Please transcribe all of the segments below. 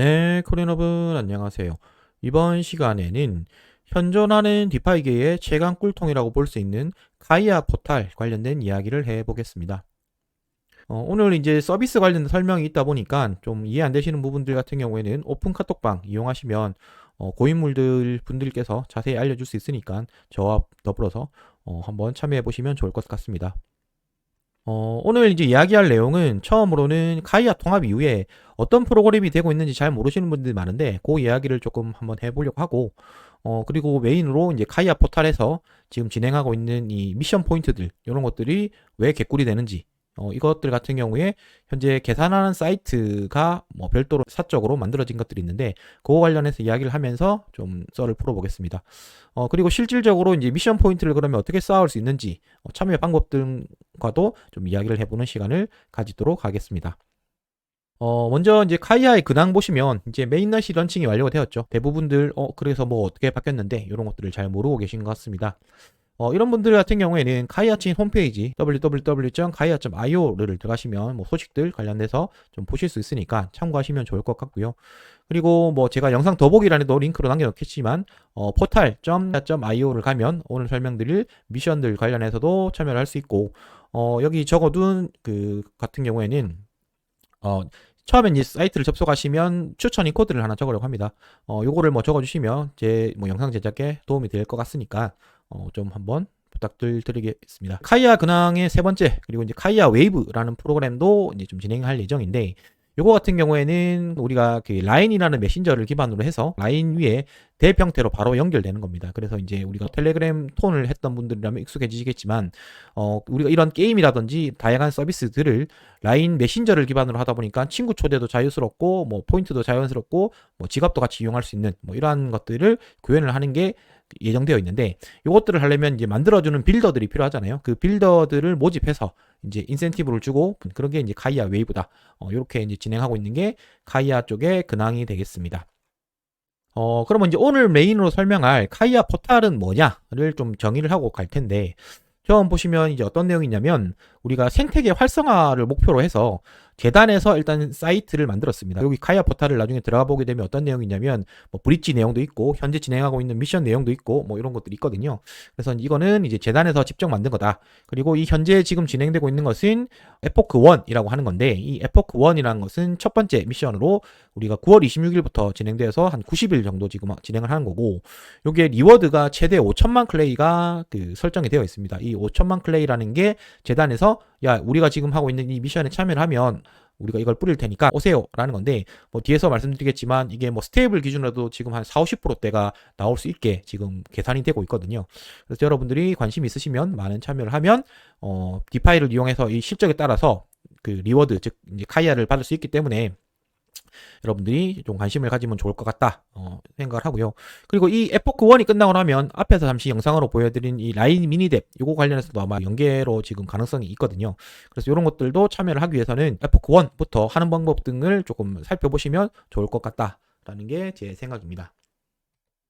네, 여러분 안녕하세요. 이번 시간에는 현존하는 디파이계의 최강 꿀통이라고 볼 수 있는 가이아 포탈 관련된 이야기를 해보겠습니다. 어, 오늘 이제 서비스 관련 설명이 있다 보니까 좀 이해 안 되시는 부분들 같은 경우에는 오픈 카톡방 이용하시면 어, 고인물들 분들께서 자세히 알려줄 수 있으니까 저와 더불어서 어, 한번 참여해 보시면 좋을 것 같습니다. 어, 오늘 이제 이야기할 내용은 처음으로는 카이아 통합 이후에 어떤 프로그램이 되고 있는지 잘 모르시는 분들이 많은데 그 이야기를 조금 한번 해보려고 하고 어, 그리고 메인으로 이제 카이아 포탈에서 지금 진행하고 있는 이 미션 포인트들 이런 것들이 왜 개꿀이 되는지 어, 이것들 같은 경우에 현재 계산하는 사이트가 뭐 별도로 사적으로 만들어진 것들이 있는데 그거 관련해서 이야기를 하면서 좀 썰을 풀어보겠습니다. 어, 그리고 실질적으로 이제 미션 포인트를 그러면 어떻게 쌓을 수 있는지 어, 참여 방법 등과도 좀 이야기를 해보는 시간을 가지도록 하겠습니다. 어, 먼저 이제 카이아의 근황 보시면 이제 메인넷이 런칭이 완료가 되었죠. 대부분들 어 그래서 뭐 어떻게 바뀌었는데 이런 것들을 잘 모르고 계신 것 같습니다. 어, 이런 분들 같은 경우에는 카이아친 홈페이지 www.kaia.io를 들어가시면 뭐 소식들 관련돼서 좀 보실 수 있으니까 참고하시면 좋을 것 같고요. 그리고 뭐 제가 영상 더보기란에도 링크로 남겨놓겠지만 어, 포탈.io를 가면 오늘 설명드릴 미션들 관련해서도 참여를 할 수 있고 어, 여기 적어둔 그 같은 경우에는 어, 처음에 이 사이트를 접속하시면 추천인 코드를 하나 적으려고 합니다. 어, 요거를 뭐 적어주시면 제 뭐 영상 제작에 도움이 될 것 같으니까 어, 좀 한번 부탁들 드리겠습니다. 카이아 근황의 세 번째 그리고 이제 카이아 웨이브라는 프로그램도 이제 좀 진행할 예정인데 요거 같은 경우에는 우리가 그 라인이라는 메신저를 기반으로 해서 라인 위에 대 형태로 바로 연결되는 겁니다. 그래서 이제 우리가 텔레그램 톤을 했던 분들이라면 익숙해지시겠지만 어 우리가 이런 게임이라든지 다양한 서비스들을 라인 메신저를 기반으로 하다 보니까 친구 초대도 자유스럽고 뭐 포인트도 자연스럽고 뭐 지갑도 같이 이용할 수 있는 뭐 이러한 것들을 구현을 하는 게 예정되어 있는데 이것들을 하려면 이제 만들어주는 빌더들이 필요하잖아요. 그 빌더들을 모집해서 이제 인센티브를 주고 그런 게 이제 가이아 웨이브다. 어, 이렇게 이제 진행하고 있는 게 가이아 쪽의 근황이 되겠습니다. 어, 그러면 이제 오늘 메인으로 설명할 카이아 포탈은 뭐냐를 좀 정의를 하고 갈 텐데 처음 보시면 이제 어떤 내용이냐면 우리가 생태계 활성화를 목표로 해서 재단에서 일단 사이트를 만들었습니다. 여기 카야 포탈을 나중에 들어가 보게 되면 어떤 내용이냐면 뭐 브릿지 내용도 있고 현재 진행하고 있는 미션 내용도 있고 뭐 이런 것들이 있거든요. 그래서 이거는 이제 재단에서 직접 만든 거다. 그리고 이 현재 지금 진행되고 있는 것은 에포크 1이라고 하는 건데 이 에포크 1이라는 것은 첫 번째 미션으로 우리가 9월 26일부터 진행되어서 한 90일 정도 지금 진행을 하는 거고 요게 리워드가 최대 5천만 클레이가 그 설정이 되어 있습니다. 이 5천만 클레이라는 게 재단에서 야 우리가 지금 하고 있는 이 미션에 참여를 하면 우리가 이걸 뿌릴 테니까 오세요라는 건데 뭐 뒤에서 말씀드리겠지만 이게 뭐 스테이블 기준으로도 지금 한 4, 50%대가 나올 수 있게 지금 계산이 되고 있거든요. 그래서 여러분들이 관심 있으시면 많은 참여를 하면 어 디파이를 이용해서 이 실적에 따라서 그 리워드 즉 이제 카이아를 받을 수 있기 때문에 여러분들이 좀 관심을 가지면 좋을 것 같다 어, 생각을 하고요. 그리고 이 에포크 1이 끝나고 나면 앞에서 잠시 영상으로 보여드린 이 라인 미니뎁 이거 관련해서도 아마 연계로 지금 가능성이 있거든요. 그래서 이런 것들도 참여를 하기 위해서는 에포크 1부터 하는 방법 등을 조금 살펴보시면 좋을 것 같다라는 게 제 생각입니다.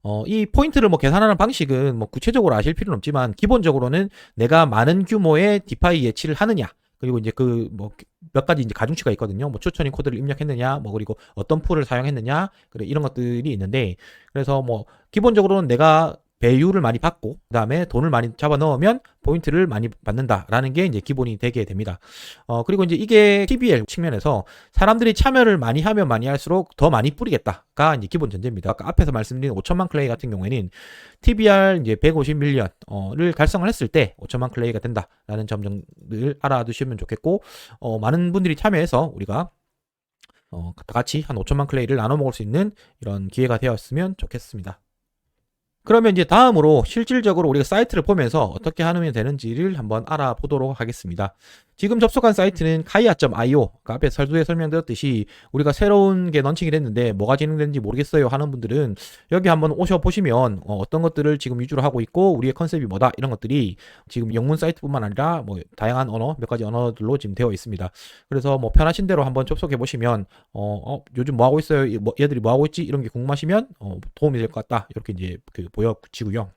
어, 이 포인트를 뭐 계산하는 방식은 뭐 구체적으로 아실 필요는 없지만 기본적으로는 내가 많은 규모의 디파이 예치를 하느냐 그리고 이제 그 뭐 몇 가지 이제 가중치가 있거든요. 뭐 추천인 코드를 입력했느냐, 뭐 그리고 어떤 풀을 사용했느냐, 그래 이런 것들이 있는데 그래서 뭐 기본적으로는 내가 배율을 많이 받고 그다음에 돈을 많이 잡아 넣으면 포인트를 많이 받는다라는 게 이제 기본이 되게 됩니다. 어 그리고 이제 이게 TBL 측면에서 사람들이 참여를 많이 하면 많이 할수록 더 많이 뿌리겠다가 이제 기본 전제입니다. 아까 앞에서 말씀드린 5천만 클레이 같은 경우에는 TBR 이제 150밀리언을 달성을 했을 때 5천만 클레이가 된다라는 점을 알아두시면 좋겠고 어 많은 분들이 참여해서 우리가 어, 같이 한 5천만 클레이를 나눠 먹을 수 있는 이런 기회가 되었으면 좋겠습니다. 그러면 이제 다음으로 실질적으로 우리가 사이트를 보면서 어떻게 하면 되는지를 한번 알아보도록 하겠습니다. 지금 접속한 사이트는 카이아.io 앞에 설두에 설명드렸듯이 우리가 새로운 게 런칭이 됐는데 뭐가 진행되는지 모르겠어요 하는 분들은 여기 한번 오셔보시면 어, 떤 것들을 지금 위주로 하고 있고 우리의 컨셉이 뭐다 이런 것들이 지금 영문 사이트뿐만 아니라 뭐 다양한 언어 몇 가지 언어들로 지금 되어 있습니다. 그래서 뭐 편하신 대로 한번 접속해 보시면 어, 어, 요즘 뭐 하고 있어요 뭐, 얘들이 뭐 하고 있지 이런 게 궁금하시면 어, 도움이 될 것 같다 이렇게 이제 그 보여지고요.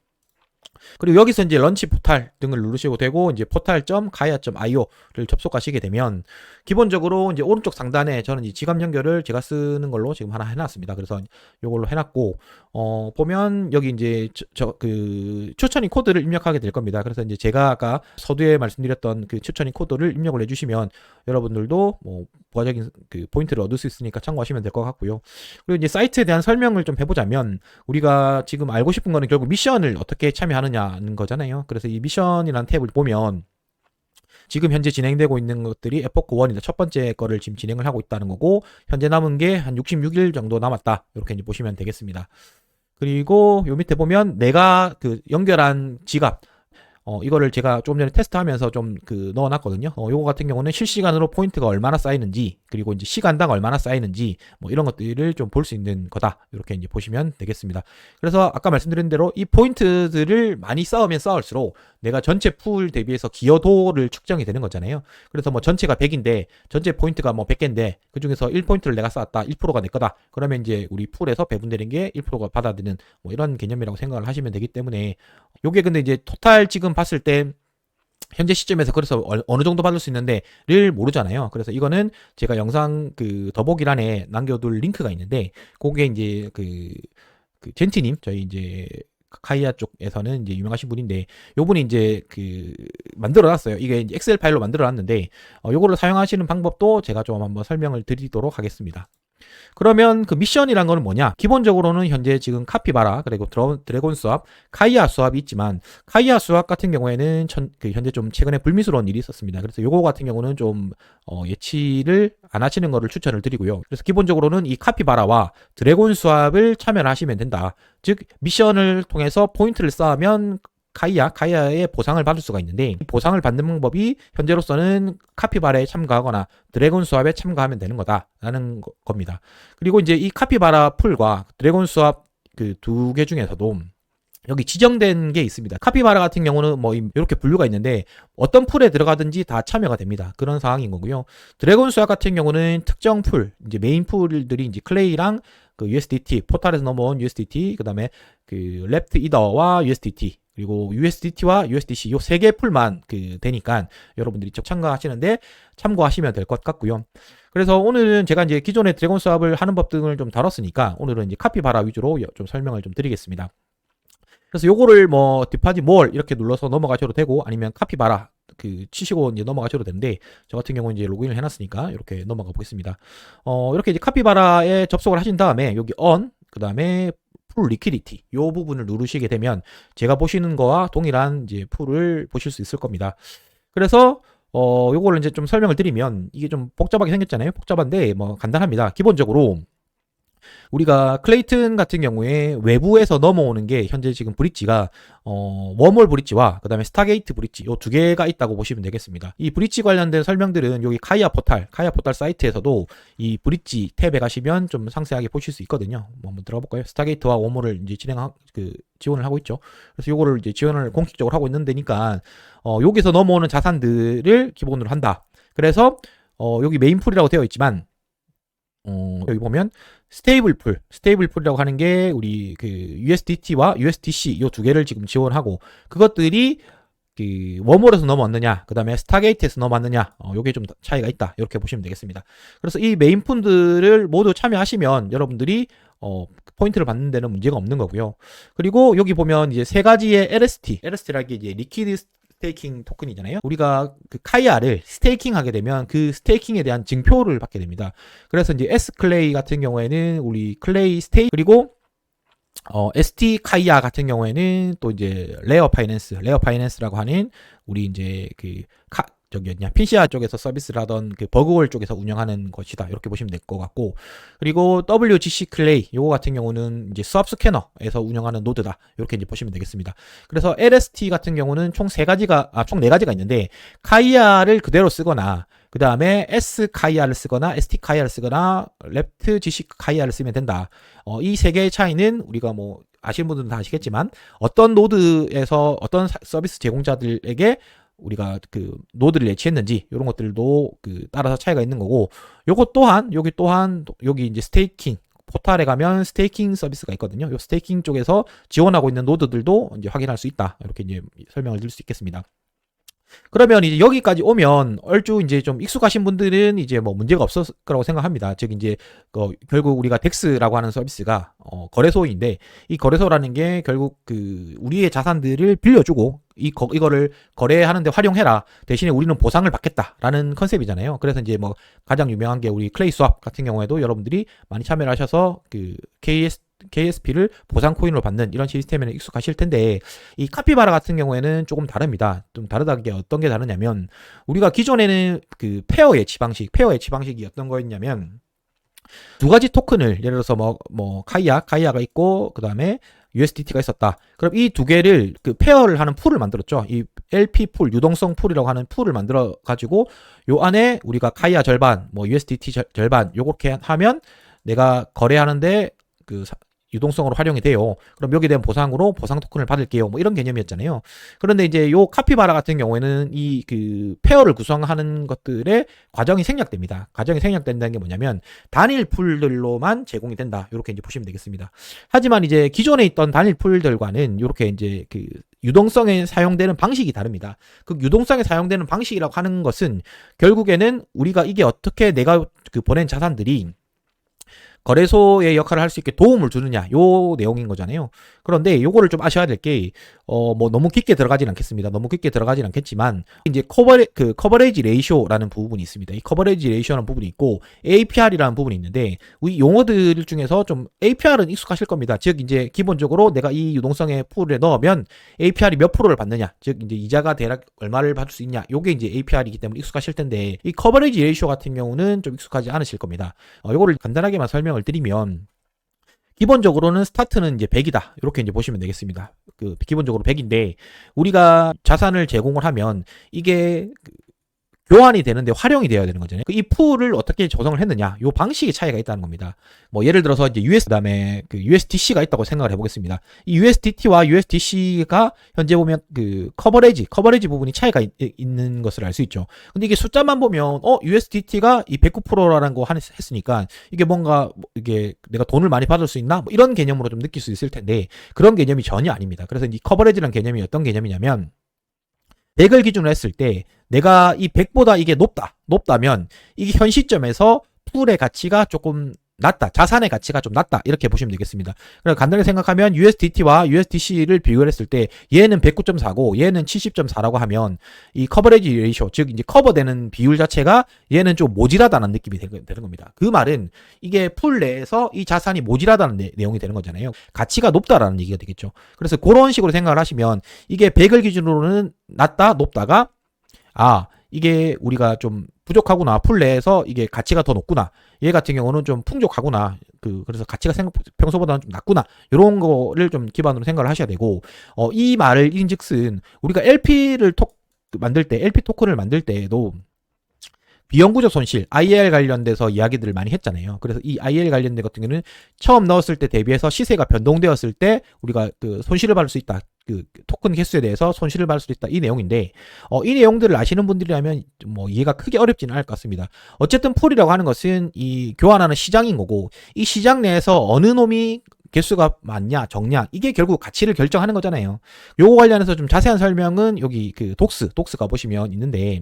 그리고 여기서 이제 런치 포탈 등을 누르시고 되고 이제 포탈.gaia.io를 접속하시게 되면 기본적으로 이제 오른쪽 상단에 저는 이 지갑 연결을 제가 쓰는 걸로 지금 하나 해놨습니다. 그래서 이걸로 해놨고 어 보면 여기 이제 저 그 추천인 코드를 입력하게 될 겁니다. 그래서 이제 제가 아까 서두에 말씀드렸던 그 추천인 코드를 입력을 해주시면 여러분들도 뭐 부가적인 그 포인트를 얻을 수 있으니까 참고하시면 될 것 같고요. 그리고 이제 사이트에 대한 설명을 좀 해보자면 우리가 지금 알고 싶은 거는 결국 미션을 어떻게 참여하 느냐는 거잖아요. 그래서 이 미션이라는 탭을 보면 지금 현재 진행되고 있는 것들이 에포크 1이다. 첫 번째 거를 지금 진행을 하고 있다는 거고 현재 남은 게 한 66일 정도 남았다. 이렇게 이제 보시면 되겠습니다. 그리고 요 밑에 보면 내가 그 연결한 지갑 어, 이거를 제가 조금 전에 테스트하면서 좀 그 넣어놨거든요. 어, 요거 같은 경우는 실시간으로 포인트가 얼마나 쌓이는지, 그리고 이제 시간당 얼마나 쌓이는지, 뭐 이런 것들을 좀 볼 수 있는 거다. 이렇게 이제 보시면 되겠습니다. 그래서 아까 말씀드린 대로 이 포인트들을 많이 쌓으면 쌓을수록 내가 전체 풀 대비해서 기여도를 측정이 되는 거잖아요. 그래서 뭐 전체가 100인데, 전체 포인트가 뭐 100개인데, 그 중에서 1포인트를 내가 쌓았다. 1%가 내 거다. 그러면 이제 우리 풀에서 배분되는 게 1%가 받아드는 뭐 이런 개념이라고 생각을 하시면 되기 때문에, 요게 근데 이제 토탈 지금 봤을 때 현재 시점에서 그래서 어느 정도 받을 수 있는데를 모르잖아요. 그래서 이거는 제가 영상 그 더보기란에 남겨둘 링크가 있는데 그게 이제 그, 그 젠티님 저희 이제 카이아 쪽에서는 이제 유명하신 분인데 요분이 이제 그 만들어 놨어요. 이게 이제 엑셀 파일로 만들어 놨는데 어 요거를 사용하시는 방법도 제가 좀 한번 설명을 드리도록 하겠습니다. 그러면 그 미션이란 거는 뭐냐? 기본적으로는 현재 지금 카피바라 그리고 드래곤 수압, 카이아 수압이 있지만 카이아 수압 같은 경우에는 천, 그 현재 좀 최근에 불미스러운 일이 있었습니다. 그래서 요거 같은 경우는 좀 어, 예치를 안 하시는 거를 추천을 드리고요. 그래서 기본적으로는 이 카피바라와 드래곤 수압을 참여를 하시면 된다. 즉 미션을 통해서 포인트를 쌓으면 카이아, 카이아의 보상을 받을 수가 있는데 보상을 받는 방법이 현재로서는 카피바라에 참가하거나 드래곤 수압에 참가하면 되는 거다라는 거, 겁니다. 그리고 이제 이 카피바라 풀과 드래곤 수압 그두 개 중에서도 여기 지정된 게 있습니다. 카피바라 같은 경우는 뭐 이렇게 분류가 있는데 어떤 풀에 들어가든지 다 참여가 됩니다. 그런 상황인 거고요. 드래곤 수압 같은 경우는 특정 풀, 이제 메인 풀들이 이제 클레이랑 그 USDT, 포탈에서 넘어온 USDT, 그 다음에 그 랩트 이더와 USDT 그리고 USDT와 USDC 요 세 개 풀만 그 되니까 여러분들이 적 참가하시는데 참고하시면 될 것 같고요. 그래서 오늘은 제가 이제 기존의 드래곤 수업을 하는 법 등을 좀 다뤘으니까 오늘은 이제 카피바라 위주로 좀 설명을 좀 드리겠습니다. 그래서 요거를 뭐 디파지 몰 이렇게 눌러서 넘어가셔도 되고 아니면 카피바라 그 치시고 이제 넘어가셔도 되는데 저 같은 경우는 이제 로그인을 해놨으니까 이렇게 넘어가 보겠습니다. 어 이렇게 이제 카피바라에 접속을 하신 다음에 여기 on 그 다음에 풀 리퀴디티 요 부분을 누르시게 되면 제가 보시는 거와 동일한 이제 풀을 보실 수 있을 겁니다. 그래서 어 요거를 이제 좀 설명을 드리면 이게 좀 복잡하게 생겼잖아요. 복잡한데 뭐 간단합니다. 기본적으로 우리가 클레이튼 같은 경우에 외부에서 넘어오는 게 현재 지금 브릿지가 어, 웜홀 브릿지와 그다음에 스타게이트 브릿지 요두 개가 있다고 보시면 되겠습니다. 이 브릿지 관련된 설명들은 여기 카이아 포탈, 카이아 포탈 사이트에서도 이 브릿지 탭에 가시면 좀 상세하게 보실 수 있거든요. 뭐 한번 들어가 볼까요? 스타게이트와 웜홀을 이제 진행 그 지원을 하고 있죠. 그래서 요거를 이제 지원을 공식적으로 하고 있는 데니까 어, 여기서 넘어오는 자산들을 기본으로 한다. 그래서 어, 여기 메인 풀이라고 되어 있지만 어, 여기 보면 스테이블 풀, 스테이블 풀이라고 하는 게 우리 그 USDT와 USDC 요 두 개를 지금 지원하고 그것들이 그 웜홀에서 넘어왔느냐, 그 다음에 스타게이트에서 넘어왔느냐, 어, 요게 좀 차이가 있다. 이렇게 보시면 되겠습니다. 그래서 이 메인 푼들을 모두 참여하시면 여러분들이 어, 포인트를 받는 데는 문제가 없는 거고요. 그리고 여기 보면 이제 세 가지의 LST, LST라는 게 이제 리퀴드 스테이킹 토큰이잖아요. 우리가 그 카이아를 스테이킹 하게 되면 그 스테이킹에 대한 증표를 받게 됩니다. 그래서 이제 S 클레이 같은 경우에는 우리 클레이 스테이 그리고 어, ST 카이아 같은 경우에는 또 이제 레어 파이낸스, 레어 파이낸스라고 하는 우리 이제 그 카, 저기 어냐 피시아 쪽에서 서비스를 하던 그 버그월 쪽에서 운영하는 것이다 이렇게 보시면 될 것 같고 그리고 WGC 클레이 요거 같은 경우는 이제 수압 스캐너에서 운영하는 노드다 이렇게 이제 보시면 되겠습니다. 그래서 LST 같은 경우는 총 세 가지가 아 총 네 가지가 있는데 카이아를 그대로 쓰거나 그 다음에 S 카이아를 쓰거나 ST 카이아를 쓰거나 랩트 GC 카이아를 쓰면 된다. 어, 이 세 개의 차이는 우리가 뭐 아시는 분들은 다 아시겠지만 어떤 노드에서 어떤 서비스 제공자들에게 우리가 그 노드를 예치했는지 이런 것들도 그 따라서 차이가 있는 거고 요것 또한 여기 또한 여기 이제 스테이킹 포탈에 가면 스테이킹 서비스가 있거든요. 이 스테이킹 쪽에서 지원하고 있는 노드들도 이제 확인할 수 있다. 이렇게 이제 설명을 드릴 수 있겠습니다. 그러면 이제 여기까지 오면 얼추 이제 좀 익숙하신 분들은 이제 뭐 문제가 없을 거라고 생각합니다. 즉 이제 그 결국 우리가 덱스라고 하는 서비스가 어 거래소인데 이 거래소라는 게 결국 그 우리의 자산들을 빌려주고 이 거, 이거를 거래하는데 활용해라 대신에 우리는 보상을 받겠다라는 컨셉이잖아요. 그래서 이제 뭐 가장 유명한 게 우리 클레이 수압 같은 경우에도 여러분들이 많이 참여를 하셔서 그 KS KSP를 보상 코인으로 받는 이런 시스템에는 익숙하실 텐데 이 카피바라 같은 경우에는 조금 다릅니다. 좀 다르다는 게 어떤 게 다르냐면 우리가 기존에는 그 페어 예치 방식, 페어 예치 방식이 어떤 거였냐면 두 가지 토큰을 예를 들어서 뭐 뭐 카이아, 카이아가 있고 그 다음에 USDT가 있었다. 그럼 이 두 개를 그 페어를 하는 풀을 만들었죠. 이 LP 풀, 유동성 풀이라고 하는 풀을 만들어 가지고 요 안에 우리가 카이아 절반, 뭐 USDT 절, 절반 요렇게 하면 내가 거래하는데 그 사- 유동성으로 활용이 돼요. 그럼 여기에 대한 보상으로 보상 토큰을 받을게요. 뭐 이런 개념이었잖아요. 그런데 이제 요 카피바라 같은 경우에는 이 그 페어를 구성하는 것들의 과정이 생략됩니다. 과정이 생략된다는 게 뭐냐면 단일 풀들로만 제공이 된다. 이렇게 이제 보시면 되겠습니다. 하지만 이제 기존에 있던 단일 풀들과는 이렇게 이제 그 유동성에 사용되는 방식이 다릅니다. 그 유동성에 사용되는 방식이라고 하는 것은 결국에는 우리가 이게 어떻게 내가 그 보낸 자산들이 거래소의 역할을 할 수 있게 도움을 주느냐 요 내용인 거잖아요. 그런데 요거를 좀 아셔야 될 게 어 뭐 너무 깊게 들어가진 않겠습니다. 너무 깊게 들어가진 않겠지만 이제 커버레 그 커버레이지 레이쇼라는 부분이 있습니다. 이 커버레이지 레이쇼라는 부분이 있고 APR이라는 부분이 있는데 이 용어들 중에서 좀 APR은 익숙하실 겁니다. 즉 이제 기본적으로 내가 이 유동성의 풀에 넣으면 APR이 몇 프로를 받느냐, 즉 이제 이자가 대략 얼마를 받을 수 있냐, 요게 이제 APR이기 때문에 익숙하실 텐데 이 커버레이지 레이쇼 같은 경우는 좀 익숙하지 않으실 겁니다. 어, 요거를 간단하게만 설명 을 드리면 기본적으로는 스타트는 이제 100이다. 이렇게 이제 보시면 되겠습니다. 그 기본적으로 100인데 우리가 자산을 제공을 하면 이게 그 교환이 되는데 활용이 되어야 되는 거잖아요. 이 풀을 어떻게 조성을 했느냐, 요 방식의 차이가 있다는 겁니다. 뭐 예를 들어서 이제 US 다음에 그 USDC가 있다고 생각을 해보겠습니다. 이 USDT와 USDC가 현재 보면 그 커버레이지, 커버레이지 부분이 차이가 있, 는 것을 알 수 있죠. 근데 이게 숫자만 보면 어 USDT가 이 109%라는 거 했으니까 이게 뭔가 뭐 이게 내가 돈을 많이 받을 수 있나 뭐 이런 개념으로 좀 느낄 수 있을 텐데 그런 개념이 전혀 아닙니다. 그래서 이 커버레이지라는 개념이 어떤 개념이냐면 100을 기준으로 했을 때 내가 이 100보다 이게 높다. 높다면 이게 현 시점에서 풀의 가치가 조금 낮다. 자산의 가치가 좀 낮다. 이렇게 보시면 되겠습니다. 그래서 간단하게 생각하면 USDT와 USDC를 비교를 했을 때 얘는 109.4고 얘는 70.4라고 하면 이 커버레이지 레이쇼 즉 이제 커버되는 비율 자체가 얘는 좀 모질하다는 느낌이 되는 겁니다. 그 말은 이게 풀 내에서 이 자산이 모질하다는 내, 내용이 되는 거잖아요. 가치가 높다라는 얘기가 되겠죠. 그래서 그런 식으로 생각을 하시면 이게 100을 기준으로는 낮다 높다가 아 이게 우리가 좀 부족하구나 풀 내에서 이게 가치가 더 높구나 얘 같은 경우는 좀 풍족하구나 그 그래서 가치가 생각 평소보다는 좀 낮구나 이런 거를 좀 기반으로 생각을 하셔야 되고 어 이 말을 인 즉슨 우리가 LP를 톡 만들 때 LP 토큰을 만들 때에도 비영구적 손실, IL 관련돼서 이야기들을 많이 했잖아요. 그래서 이 IL 관련된 같은 경우는 처음 넣었을 때 대비해서 시세가 변동되었을 때 우리가 그 손실을 받을 수 있다. 그 토큰 개수에 대해서 손실을 받을 수 있다. 이 내용인데 어, 이 내용들을 아시는 분들이라면 뭐 이해가 크게 어렵지는 않을 것 같습니다. 어쨌든 풀이라고 하는 것은 이 교환하는 시장인 거고 이 시장 내에서 어느 놈이 개수가 많냐 적냐 이게 결국 가치를 결정하는 거잖아요. 요거 관련해서 좀 자세한 설명은 여기 그 독스 독스 가보시면 있는데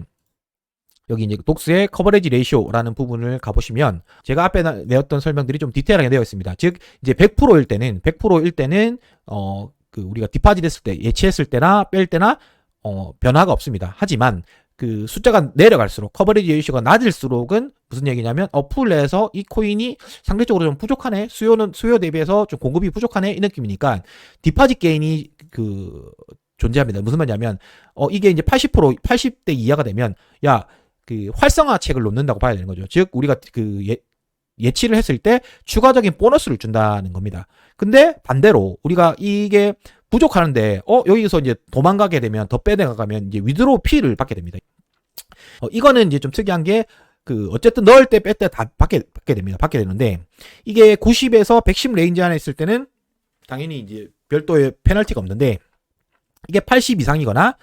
여기 이제 독스의 커버레지 레이쇼라는 부분을 가보시면 제가 앞에 나- 내었던 설명들이 좀 디테일하게 되어 있습니다. 즉 이제 100%일 때는 100%일 때는 어 그 우리가 디파짓 했을 때 예치했을 때나 뺄 때나 어 변화가 없습니다. 하지만 그 숫자가 내려갈수록 커버리지 레이쇼가 낮을수록은 무슨 얘기냐면 어풀 내에서 이 코인이 상대적으로 좀 부족하네 수요는 수요 대비해서 좀 공급이 부족하네 이 느낌이니까 디파짓 게인이 그 존재합니다. 무슨 말이냐면 어 이게 이제 80% 80대 이하가 되면 야 그 활성화 책을 놓는다고 봐야 되는 거죠. 즉 우리가 그 예, 예치를 했을 때 추가적인 보너스를 준다는 겁니다. 근데 반대로 우리가 이게 부족하는데 어 여기서 이제 도망가게 되면 더 빼내가면 이제 위드로 피를 받게 됩니다. 어, 이거는 이제 좀 특이한 게 그 어쨌든 넣을 때 뺄 때 다 받게 받게 됩니다. 받게 되는데 이게 90에서 110 레인지 안에 있을 때는 당연히 이제 별도의 페널티가 없는데 이게 80 이상이거나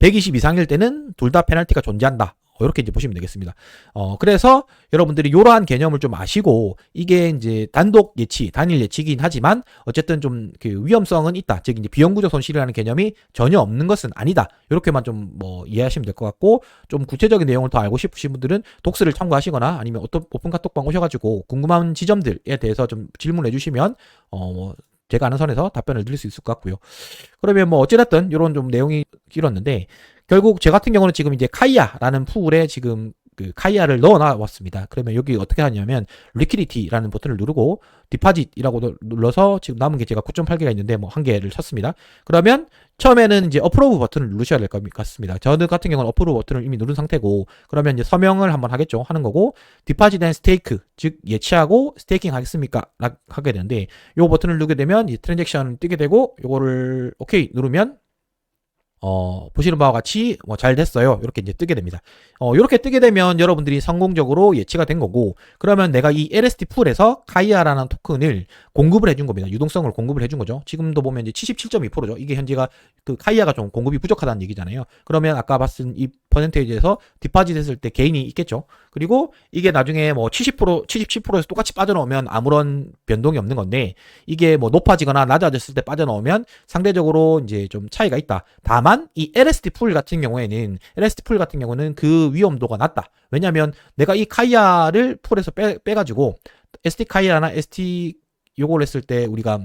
120 이상일 때는 둘 다 페널티가 존재한다. 어, 이렇게 이제 보시면 되겠습니다. 어, 그래서 여러분들이 이러한 개념을 좀 아시고 이게 이제 단독 예치, 단일 예치긴 하지만 어쨌든 좀 그 위험성은 있다. 즉 이제 비영구적 손실이라는 개념이 전혀 없는 것은 아니다. 이렇게만 좀 뭐 이해하시면 될 것 같고 좀 구체적인 내용을 더 알고 싶으신 분들은 독스를 참고하시거나 아니면 어떤 오픈 카톡방 오셔가지고 궁금한 지점들에 대해서 좀 질문해 주시면 어뭐 제가 아는 선에서 답변을 드릴 수 있을 것 같고요. 그러면 뭐 어찌됐든 이런 좀 내용이 길었는데 결국 제 같은 경우는 지금 이제 카이아라는 풀에 지금 그 카이아를 넣어 놨습니다. 그러면 여기 어떻게 하냐면 리퀴리티라는 버튼을 누르고 디파짓이라고 눌러서 지금 남은 게 제가 9.8개가 있는데 뭐 한 개를 쳤습니다. 그러면 처음에는 이제 어프로브 버튼을 누르셔야 될 것 같습니다. 저는 같은 경우는 어프로브 버튼을 이미 누른 상태고 그러면 이제 서명을 한번 하겠죠. 하는 거고 디파짓 앤 스테이크 즉 예치하고 스테이킹 하겠습니까? 하게 되는데 요 버튼을 누르게 되면 이 트랜잭션 뜨게 되고 요거를 오케이 누르면 어, 보시는 바와 같이 뭐 잘 됐어요. 이렇게 이제 뜨게 됩니다. 어, 이렇게 뜨게 되면 여러분들이 성공적으로 예치가 된 거고, 그러면 내가 이 LST 풀에서 카이아라는 토큰을 공급을 해준 겁니다. 유동성을 공급을 해준 거죠. 지금도 보면 이제 77.2%죠. 이게 현재가 그 카이아가 좀 공급이 부족하다는 얘기잖아요. 그러면 아까 봤은 이 퍼센테이지에서 디파짓 했을 때 개인이 있겠죠. 그리고 이게 나중에 뭐 70%, 77%에서 똑같이 빠져나오면 아무런 변동이 없는 건데 이게 뭐 높아지거나 낮아졌을 때 빠져나오면 상대적으로 이제 좀 차이가 있다. 다만 이 LST 풀 같은 경우에는 LST 풀 같은 경우는 그 위험도가 낮다. 왜냐하면 내가 이 카이아를 풀에서 빼, 빼가지고 ST 카이아나 ST 요걸 했을 때 우리가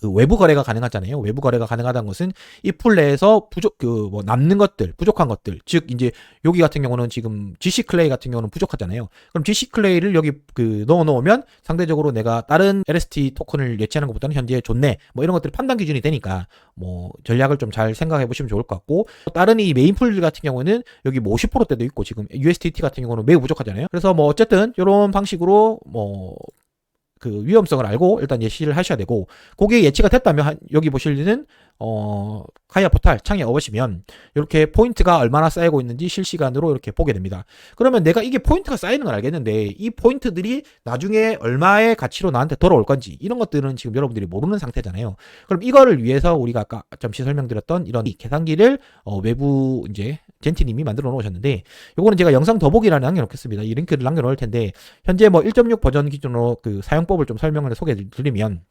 그 외부 거래가 가능하잖아요. 외부 거래가 가능하다는 것은 이 풀 내에서 부족 그 뭐 남는 것들, 부족한 것들, 즉 이제 여기 같은 경우는 지금 GC 클레이 같은 경우는 부족하잖아요. 그럼 GC 클레이를 여기 그 넣어 놓으면 상대적으로 내가 다른 LST 토큰을 예치하는 것보다는 현재 좋네. 뭐 이런 것들이 판단 기준이 되니까 뭐 전략을 좀 잘 생각해 보시면 좋을 것 같고 다른 이 메인 풀 같은 경우는 여기 뭐 50%대도 있고 지금 USDT 같은 경우는 매우 부족하잖아요. 그래서 뭐 어쨌든 이런 방식으로 뭐 그 위험성을 알고 일단 예시를 하셔야 되고 그게 예치가 됐다면 여기 보실리는 어 카이아 포탈 창에 업으시면 이렇게 포인트가 얼마나 쌓이고 있는지 실시간으로 이렇게 보게 됩니다. 그러면 내가 이게 포인트가 쌓이는 걸 알겠는데 이 포인트들이 나중에 얼마의 가치로 나한테 돌아올 건지 이런 것들은 지금 여러분들이 모르는 상태잖아요. 그럼 이거를 위해서 우리가 아까 잠시 설명드렸던 이런 계산기를 어 외부 이제 젠티님이 만들어 놓으셨는데 요거는 제가 영상 더보기란에 남겨놓겠습니다. 이 링크를 남겨놓을 텐데 현재 뭐 1.6 버전 기준으로 그 사용법을 좀 설명을 소개해 드리면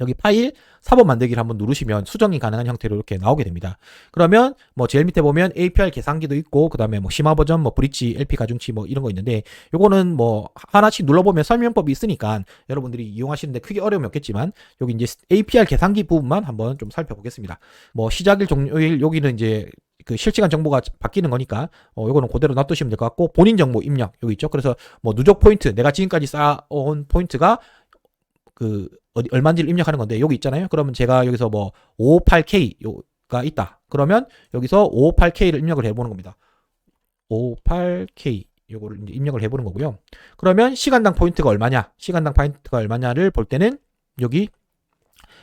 여기 파일 4번 만들기를 한번 누르시면 수정이 가능한 형태로 이렇게 나오게 됩니다. 그러면 뭐 제일 밑에 보면 APR 계산기도 있고 그다음에 뭐 심화 버전 뭐 브릿지, LP 가중치 뭐 이런 거 있는데 요거는 뭐 하나씩 눌러 보면 설명법이 있으니까 여러분들이 이용하시는데 크게 어려움이 없겠지만 여기 이제 APR 계산기 부분만 한번 좀 살펴보겠습니다. 뭐 시작일 종료일 여기는 이제 그 실시간 정보가 바뀌는 거니까 어 요거는 그대로 놔두시면 될 것 같고 본인 정보 입력 여기 있죠. 그래서 뭐 누적 포인트 내가 지금까지 쌓아온 포인트가 그 어디 얼마인지를 입력하는 건데 여기 있잖아요. 그러면 제가 여기서 뭐 558K가 있다. 그러면 여기서 558K를 입력을 해보는 겁니다. 558K 요거를 입력을 해보는 거고요. 그러면 시간당 포인트가 얼마냐? 시간당 포인트가 얼마냐를 볼 때는 여기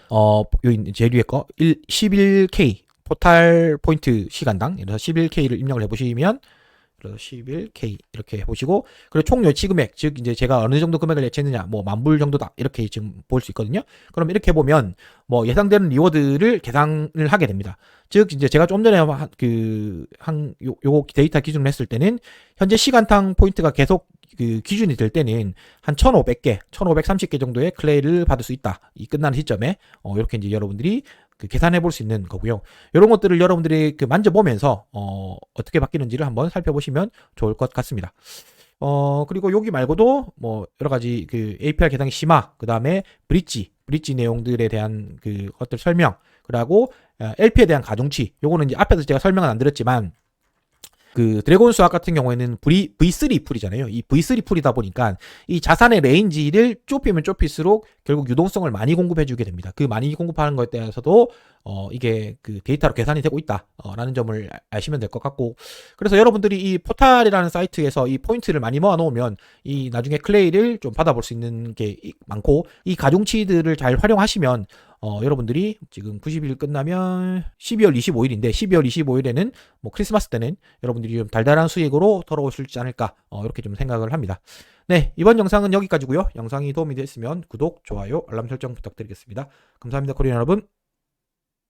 어 여기 제일 위에 거 1, 11K 포탈 포인트 시간당 그래서 11K를 입력을 해보시면 그래서 11K 이렇게 해보시고 그리고 총 예치 금액 즉 이제 제가 어느 정도 금액을 예치했느냐 뭐 만 불 정도다 이렇게 지금 볼 수 있거든요. 그럼 이렇게 보면 뭐 예상되는 리워드를 계산을 하게 됩니다. 즉 이제 제가 좀 전에 그한 요거 데이터 기준으로 했을 때는 현재 시간당 포인트가 계속 그 기준이 될 때는 한 1,500개, 1,530개 정도의 클레이를 받을 수 있다. 이 끝나는 시점에 어 이렇게 이제 여러분들이 그 계산해 볼 수 있는 거고요. 이런 것들을 여러분들이 그 만져보면서 어, 어떻게 바뀌는지를 한번 살펴보시면 좋을 것 같습니다. 어, 그리고 여기 말고도 뭐 여러 가지 그 API 계산기 심화, 그 다음에 브릿지, 브릿지 내용들에 대한 그 것들 설명, 그리고 LP에 대한 가중치, 요거는 이제 앞에서 제가 설명은 안 드렸지만 그 드래곤 수학 같은 경우에는 V, V3 풀이잖아요. 이 V3 풀이다 보니까 이 자산의 레인지를 좁히면 좁힐수록 결국 유동성을 많이 공급해 주게 됩니다. 그 많이 공급하는 것에 대해서도 어 이게 그 데이터로 계산이 되고 있다라는 점을 아시면 될 것 같고 그래서 여러분들이 이 포탈이라는 사이트에서 이 포인트를 많이 모아 놓으면 이 나중에 클레이를 좀 받아볼 수 있는 게 많고 이 가중치들을 잘 활용하시면 어, 여러분들이 지금 90일 끝나면 12월 25일인데 12월 25일에는 뭐 크리스마스 때는 여러분들이 좀 달달한 수익으로 돌아오실지 않을까 어, 이렇게 좀 생각을 합니다. 네, 이번 영상은 여기까지고요. 영상이 도움이 됐으면 구독, 좋아요, 알람 설정 부탁드리겠습니다. 감사합니다, 코리안 여러분.